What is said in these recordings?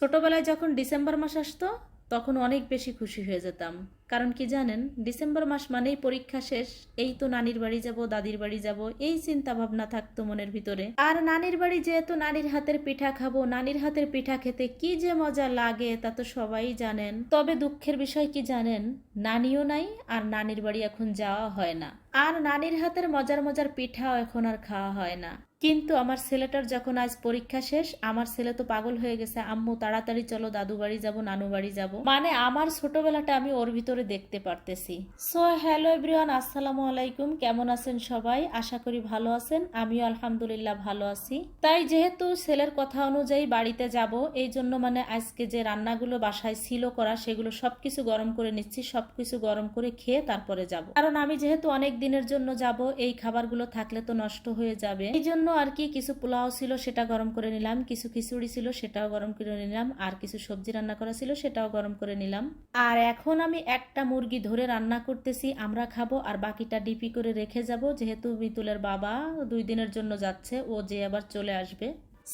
ছোটবেলায় যখন ডিসেম্বর মাস আসতো তখন অনেক বেশি খুশি হয়ে যেতাম। কারণ কি জানেন, ডিসেম্বর মাস মানেই পরীক্ষা শেষ, এই তো নানির বাড়ি যাব, দাদির বাড়ি যাব, এই চিন্তা ভাবনা থাকতো মনের ভিতরে। আর নানির বাড়ি যেহেতু নানির হাতের পিঠা খাব, নানির হাতের পিঠা খেতে কি যে মজা লাগে তা তো সবাই জানেন। তবে দুঃখের বিষয় কি জানেন, নানিও নাই আর নানির বাড়ি এখন যাওয়া হয় না। আর নানির হাতের মজার মজার পিঠাও এখন আর খাওয়া হয় না। কিন্তু আমার ছেলেটার যখন আজ পরীক্ষা শেষ, আমার ছেলে তো পাগল হয়ে গেছে, আম্মু, তাড়াতাড়ি চলো, দাদু বাড়ি যাব, নানু বাড়ি যাব। মানে আমার ছোটবেলাটা আমি ওর ভিতরে দেখতে পারতেছি। সো হ্যালো এভরিওয়ান আসসালামু আলাইকুম। কেমন আছেন সবাই? আশা করি ভালো আছেন। আমিও আলহামদুলিল্লাহ ভালো আছি। তাই যেহেতু ছেলের কথা অনুযায়ী বাড়িতে যাব, এই জন্য মানে আজকে যে রান্নাগুলো বাসায় ছিল করা, সেগুলো সবকিছু গরম করে নিচ্ছি, সবকিছু গরম করে খেয়ে তারপরে যাব। কারণ আমি যেহেতু অনেক দিনের জন্য যাব, এই খাবারগুলো থাকলে তো নষ্ট হয়ে যাবে। এই জন্য আর কি কিছু পোলাও ছিল, সেটা গরম করে নিলাম। কিছু খিচুড়ি ছিল, সেটাও গরম করে নিলাম। আর কিছু সবজি রান্না করা ছিল, সেটাও গরম করে নিলাম। আর এখন আমি একটা মুরগি ধরে রান্না করতেছি, আমরা খাব আর বাকিটা ডিপি করে রেখে যাব। যেহেতু মিতুলের বাবা দুই দিনের জন্য যাচ্ছে, ও যে আবার চলে আসবে।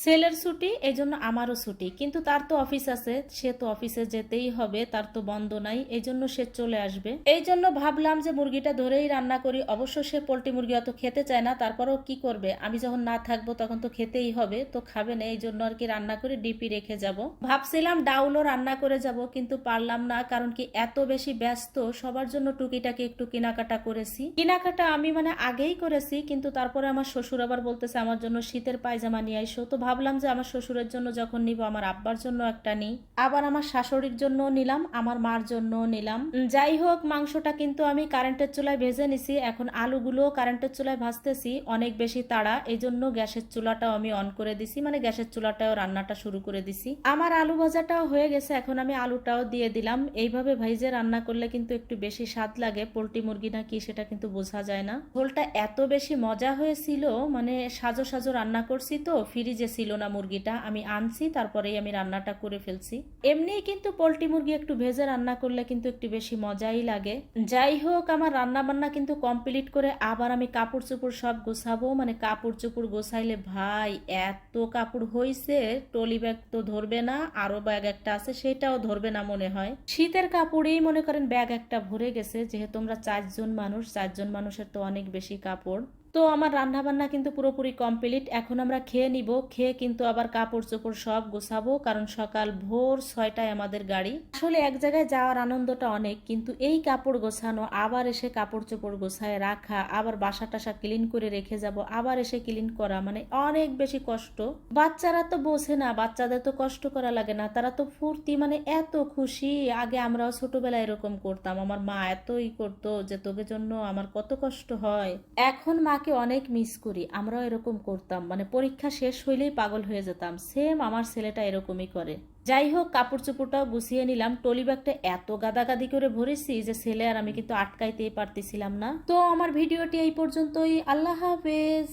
সেলের ছুটি এই জন্য আমারও ছুটি। কিন্তু তার তো অফিস আছে, সে তো অফিসে যেতেই হবে, তার তো বন্ধ নাই এই জন্য সে চলে আসবে। এই জন্য ভাবলাম যে মুরগিটা ধরেই রান্না করি, অবশ্য সে পোলট্রি মুরগি অত খেতে চায় না, তারপরেও কি করবে? আমি যখন না থাকব তখন তো খেতেই হবে, তো খাবে না এই জন্য আর কি রান্না করে ডিপি রেখে যাব। ভাবছিলাম ডাউলও রান্না করে যাব, কিন্তু পারলাম না, কারণ কি এত বেশি ব্যস্ত, সবার জন্য টুকিটাকি একটু কেনাকাটা করেছি। কেনাকাটা আমি মানে আগেই করেছি, কিন্তু তারপরে আমার শ্বশুর আবার বলতেছে, আমার জন্য শীতের পায়জামা নিয়ে আইসো। তো ভাবলাম যে আমার শ্বশুরের জন্য যখন নিব, আমার আব্বার জন্য একটা নিই। আবার আমার শাশুড়ির জন্য নিলাম, আমার মার জন্য নিলাম। যাই হোক, মাংসটা কিন্তু আমি কারেন্টের চুলায় ভেজে নিছি। এখন আলুগুলো কারেন্টের চুলায় ভাজতেছি, অনেক বেশি তাড়া। এই জন্য গ্যাসের চুলাটাও আমি অন করে দিছি মানে গ্যাসের চুলাটাও রান্নাটা শুরু করে দিছি। আমার আলু ভাজাটাও হয়ে গেছে, এখন আমি আলুটাও দিয়ে দিলাম। এইভাবে ভাইজে রান্না করলে কিন্তু একটু বেশি স্বাদ লাগে। পোলট্রি মুরগি না কি সেটা কিন্তু বোঝা যায় না। ঝোলটা এত বেশি মজা হয়েছিল মানে সাজো সাজো রান্না করছি তো ফ্রিজে ছিল না মুরগিটা, আমি আনছি, তারপরেই আমি রান্নাটা করে ফেলছি। এমনিই কিন্তু পোলট্রি মুরগি একটু ভেজে রান্না করলে কিন্তু একটু বেশি মজাই লাগে। যাই হোক, আমার রান্না বান্না কিন্তু কমপ্লিট করে আবার আমি কাপড় চোপড় সব গোছাবো। মানে কাপড় চোপড় গোছাইলে ভাই, এত কাপড় হইছে টলি ব্যাগ তো ধরবে না আরও ব্যাগ একটা আছে, সেটাও ধরবে না মনে হয়। শীতের কাপড়েই মনে করেন ব্যাগ একটা ভরে গেছে, যেহেতু আমরা চারজন মানুষ, চারজন মানুষের তো অনেক বেশি কাপড়। তো আমার রান্না বান্না কিন্তু পুরোপুরি কমপ্লিট। এখন আমরা খেয়ে নিব। খেয়ে কিন্তু আবার কাপড় চোপড় সব গোছাবো, কারণ সকাল ভোর ছয়টায় আমাদের গাড়ি। আসলে এক জায়গায় যাওয়ার আনন্দটা অনেক, কিন্তু এই কাপড় গোছানো, আবার এসে কাপড় চোপড় গোছায় রাখা, আবার বাসা টাসা ক্লিন করে রেখে যাব, আবার এসে ক্লিন করা মানে অনেক বেশি কষ্ট। বাচ্চারা তো বোঝে না, বাচ্চাদের তো কষ্ট করা লাগে না, তারা তো ফুর্তি মানে এত খুশি। আগে আমরাও ছোটবেলায় এরকম করতাম, আমার মা এতই করতো যে তোকে জন্য আমার কত কষ্ট হয়। এখন মাকে অনেক মিস করি, আমরাও এরকম করতাম। মানে পরীক্ষা শেষ হইলেই পাগল হয়ে যেতাম। সেম আমার ছেলেটা এরকমই করে। যাই হোক কাপড় চোপড়টাও গুছিয়ে নিলাম। টলি ব্যাগটা এত গাদাগাদি করে ভরেছি যে ছেলে আর আমি কিন্তু আটকাইতেই পারতেছিলাম না। তো আমার ভিডিওটি এই পর্যন্তই। আল্লাহ হাফেজ।